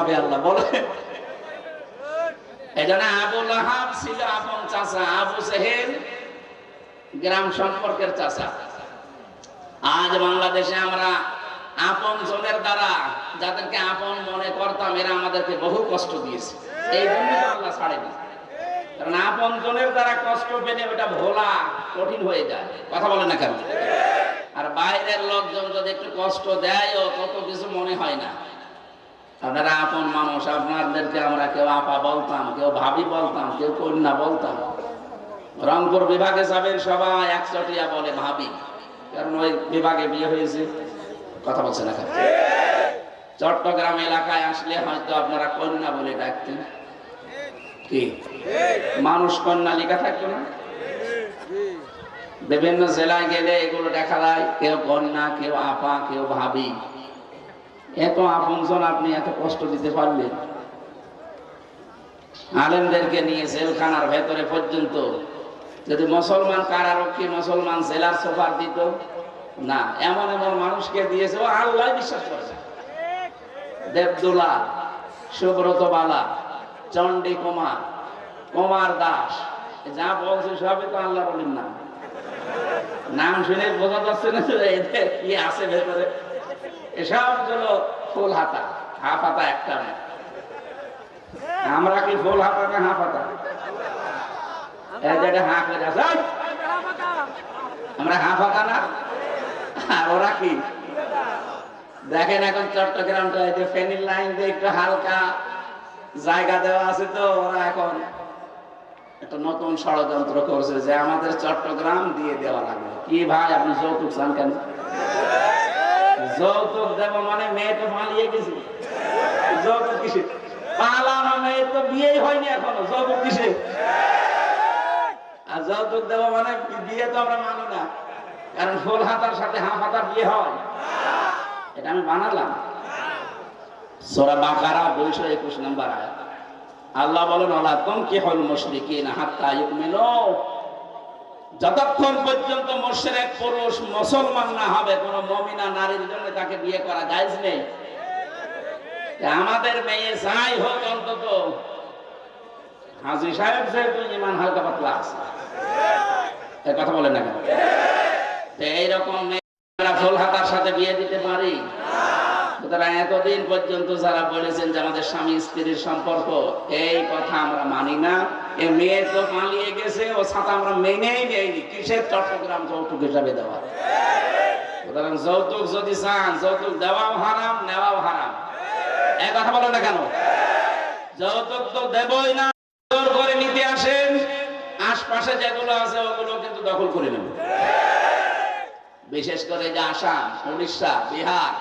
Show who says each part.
Speaker 1: হবে আল্লাহ, বলে। ছিল আপন আবু গ্রাম সম্পর্কের আজ বাংলাদেশে আমরা আপন জনের দ্বারা যাদেরকে আপন মনে করতাম, এরা আমাদেরকে বহু কষ্ট দিয়েছে। এই জন্য আল্লাহ ছাড়েনি। কারণ আপন জনের দ্বারা কষ্ট পেলে ওটা ভোলা কঠিন হয়ে যায়। কথা বলে না কেন? আর বাইরের লোকজন যদি একটু কষ্ট দেয়ও, তত কিছু মনে হয় না। আপনারা আপন মানুষ, আপনাদেরকে আমরা কেউ আপা বলতাম, কেউ ভাবি বলতাম, কেউ কন্যা বলতাম। রংপুর বিভাগে যাবেন সবাই একচটিয়া বলে ভাবি, কারণ ওই বিভাগে বিয়ে হয়েছে। কথা বলছে না চট্টগ্রাম এলাকায় আসলে হয়তো আপনারা কন্যা বলে ডাকতেন। কি? মানুষ কন্যা লেখা থাকতো না? বিভিন্ন জেলায় গেলে এগুলো দেখা যায়, কেউ কন্যা, কেউ আপা, কেউ ভাবি। এত আপনজন আপনি এত কষ্ট দিতে পারলেন? আলেমদেরকে নিয়ে জেলখানার ভেতরে পর্যন্ত। যদি মুসলমান কারারক্ষী মুসলমান জেলার সোফার দিত, না, এমন এমন মানুষকে দিয়েছে, ও আল্লাহ বিশ্বাস করে না। দেবদুলা সুব্রত বালা চণ্ডী কুমার কুমার দাস যা বলছে সবই তো আল্লাহ বলেন না। নাম শুনে বোঝা যাচ্ছে না এদের কি আছে ভেতরে। এসব হলো ফুল হাতা। হাফ হাতা একটা না। আমরা কি ফুল হাতা না হাফ হাতা? হাঁ করে আমরা হাফ হাতা না? ওরা কি? দেখেন এখন চট্টগ্রামটা, এই যে ফেনিল লাইন দিয়ে একটু হালকা জায়গা দেওয়া আছে তো, ওরা এখন একটা নতুন ষড়যন্ত্র করছে যে আমাদের চট্টগ্রাম দিয়ে দেওয়া লাগবে। কি ভাই, আপনি যৌতুক চান কেন? যৌতুক দেব মানে মেয়ে তো পালিয়ে যৌতুক কিসে? পালানো মেয়ে তো বিয়েই হয়নি এখনও, যৌতুক কিসে? আর যৌতুক দেব মানে বিয়ে তো আমরা মানি না, কারণ ফুল হাতার সাথে হাফ হাতার বিয়ে হয়। এটা আমি বানালাম। সোরা বাকারা দুইশো একুশ নম্বর আল্লাহ বলেন কি হল মুশরিকিন হাত্তা যতক্ষণ পর্যন্ত মুশরিক পুরুষ মুসলমান না হবে, কোন মমিনা নারীর জন্য তাকে বিয়ে করা জায়েজ নেই। আমাদের মেয়ে যাই হোক অন্তত হাজি সাহেব যেহেতু ইমান হালকা পাতলা আছে কথা বলেন না কেন? এইরকম মেয়েরা ফুল হাতার সাথে বিয়ে দিতে পারি? সুতরাং এতদিন পর্যন্ত যারা বলেছেন যে আমাদের স্বামী স্ত্রীর সম্পর্ক, এই কথা আমরা মানি না। এ মেয়ে তো পালিয়ে গেছে, ও সাথে আমরা মেনেই নেইনি। কিসের চট্টগ্রাম যৌতুক হিসাবে দেওয়া? সুতরাং যৌতুক যদি চান, যৌতুক দেওয়াও হারাম, নেওয়াও হারাম। এক কথা বলো না কেন? যৌতুক তো দেবই না, জোর করে নিতে আসেন। আশপাশে যেগুলো আছে, ওগুলো কিন্তু দখল করে নেব বিশেষ করে যে আসাম, উড়িষ্যা, বিহার